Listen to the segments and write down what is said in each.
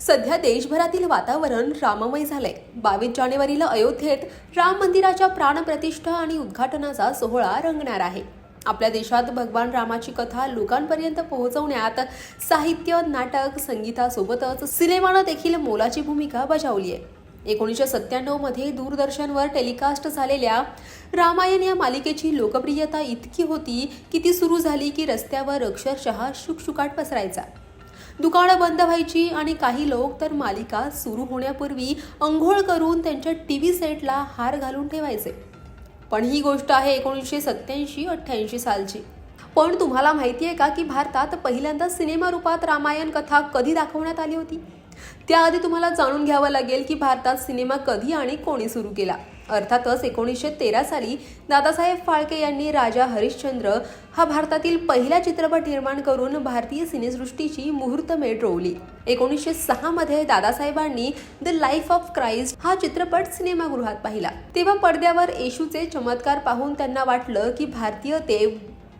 सध्या देशभरातील वातावरण राममय झालंय. बावीस जानेवारीला अयोध्येत राम मंदिराच्या प्राणप्रतिष्ठा आणि उद्घाटनाचा सोहळा रंगणार आहे. आपल्या देशात भगवान रामाची कथा लोकांपर्यंत पोहोचवण्यात साहित्य नाटक संगीतासोबतच सिनेमानं देखील मोलाची भूमिका बजावली आहे. एकोणीसशे सत्त्याण्णवमध्ये दूरदर्शनवर टेलिकास्ट झालेल्या रामायण या मालिकेची लोकप्रियता इतकी होती की ती सुरू झाली की रस्त्यावर अक्षरशः शुकशुकाट पसरायचा. दुकानं बंद व्हायची आणि काही लोक तर मालिका सुरू होण्यापूर्वी अंघोळ करून त्यांच्या टी व्ही सेटला हार घालून ठेवायचे. पण ही गोष्ट आहे एकोणीसशे सत्याऐंशी अठ्ठ्याऐंशी सालची. पण तुम्हाला माहिती आहे का की भारतात पहिल्यांदा सिनेमा रूपात रामायण कथा कधी दाखवण्यात आली होती? त्याआधी तुम्हाला जाणून घ्यावं लागेल की भारतात सिनेमा कधी आणि कोणी सुरू केला. अर्थातच एकोणीसशे तेरा साली दादासाहेब फाळके यांनी राजा हरिश्चंद्र हा भारतातील पहिला चित्रपट निर्माण करून भारतीय सिनेसृष्टीची मुहूर्तमेढ रोवली एकोणीसशे सहा मध्ये दादासाहेबांनी द लाईफ ऑफ क्राईस्ट हा चित्रपट सिनेमागृहात पाहिला. तेव्हा पडद्यावर येशूचे चमत्कार पाहून त्यांना वाटलं की भारतीय देव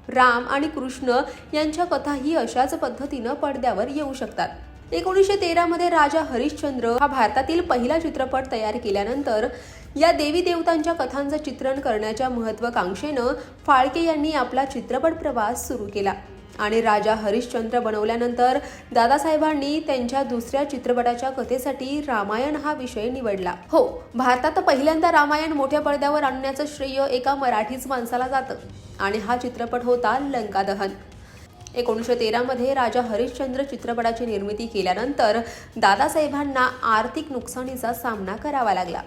राम आणि कृष्ण यांच्या कथाही अशाच पद्धतीनं पडद्यावर येऊ शकतात. एकोणीसशे तेरामध्ये राजा हरिश्चंद्र हा भारतातील पहिला चित्रपट तयार केल्यानंतर या देवी देवतांच्या कथांचं चित्रण करण्याच्या महत्वाकांक्षेनं फाळके यांनी आपला चित्रपट प्रवास सुरू केला. आणि राजा हरिश्चंद्र बनवल्यानंतर दादासाहेबांनी त्यांच्या दुसऱ्या चित्रपटाच्या कथेसाठी रामायण हा विषय निवडला. हो भारतात पहिल्यांदा रामायण मोठ्या पडद्यावर आणण्याचं श्रेय एका मराठीच माणसाला जातं. आणि हा चित्रपट होता लंका दहन एकोणीसशे तेरामध्ये राजा हरिश्चंद्र चित्रपटाची निर्मिती केल्यानंतर दादासाहेबांना आर्थिक नुकसानीचा सामना करावा लागला.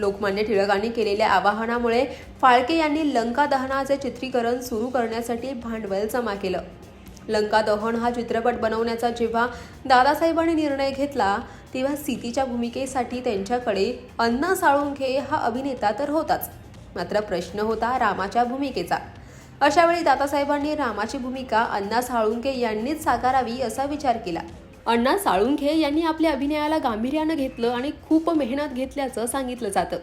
लोकमान्य टिळकांनी केलेल्या आवाहनामुळे फाळके यांनी लंका दहनाचे चित्रीकरण सुरू करण्यासाठी भांडवल जमा केलं. लंका दहन हा चित्रपट बनवण्याचा जेव्हा दादासाहेबांनी निर्णय घेतला तेव्हा सीतीच्या भूमिकेसाठी त्यांच्याकडे अण्णा साळुंखे हा अभिनेता तर होताच. मात्र प्रश्न होता रामाच्या भूमिकेचा. अशावेळी दादासाहेबांनी रामाची भूमिका अण्णा साळुंके यांनीच साकारावी असा विचार केला. अण्णा साळुंखे यांनी आपल्या अभिनयाला गांभीर्यानं घेतलं आणि खूप मेहनत घेतल्याचं सांगितलं जातं.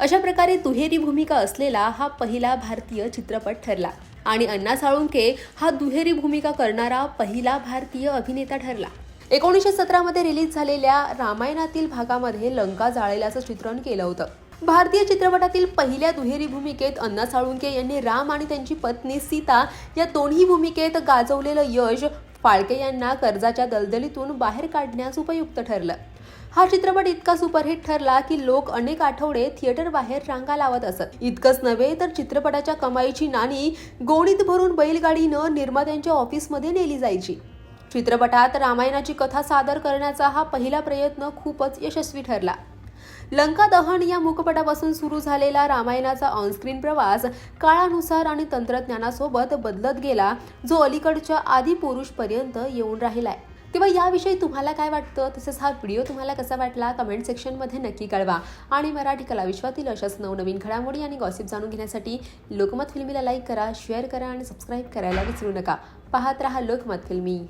अशा प्रकारे दुहेरी भूमिका असलेला हा पहिला भारतीय चित्रपट ठरला. आणि अण्णा साळुंके हा दुहेरी भूमिका करणारा पहिला भारतीय अभिनेता ठरला. एकोणीसशे सतरामध्ये रिलीज झालेल्या रामायणातील भागामध्ये लंका जाळेल्याचं चित्रण केलं होतं. भारतीय चित्रपटातील पहिल्या दुहेरी भूमिकेत अण्णा साळुंके यांनी राम आणि त्यांची पत्नी सीता या दोन्ही भूमिकेत गाजवलेलं यश फाळके यांना कर्जाच्या दलदलीतून बाहेर काढण्यास उपयुक्त ठरलं. हा चित्रपट इतका सुपरहिट ठरला की लोक अनेक आठवडे थिएटर बाहेर रांगा लावत असत. इतकंच नव्हे तर चित्रपटाच्या कमाईची नाणी गोणीत भरून बैलगाडीनं निर्मात्यांच्या ऑफिसमध्ये नेली जायची. चित्रपटात रामायणाची कथा सादर करण्याचा हा पहिला प्रयत्न खूपच यशस्वी ठरला. लंका दहन या मुखपटापासून सुरू झालेला रामायणाचा ऑनस्क्रीन प्रवास काळानुसार आणि तंत्रज्ञानासोबत बदलत गेला जो अलीकडच्या आदी पुरुषपर्यंत येऊन राहिलाय. तेव्हा याविषयी तुम्हाला काय वाटतं? तसेच हा व्हिडिओ तुम्हाला कसा वाटला? कमेंट सेक्शनमध्ये नक्की कळवा. आणि मराठी कला विश्वातील अशाच नवनवीन घडामोडी आणि गॉसिप जाणून घेण्यासाठी लोकमत फिल्मीला लाईक करा शेअर करा आणि सबस्क्राईब करायला विसरू नका. पाहत रहा लोकमत फिल्मी.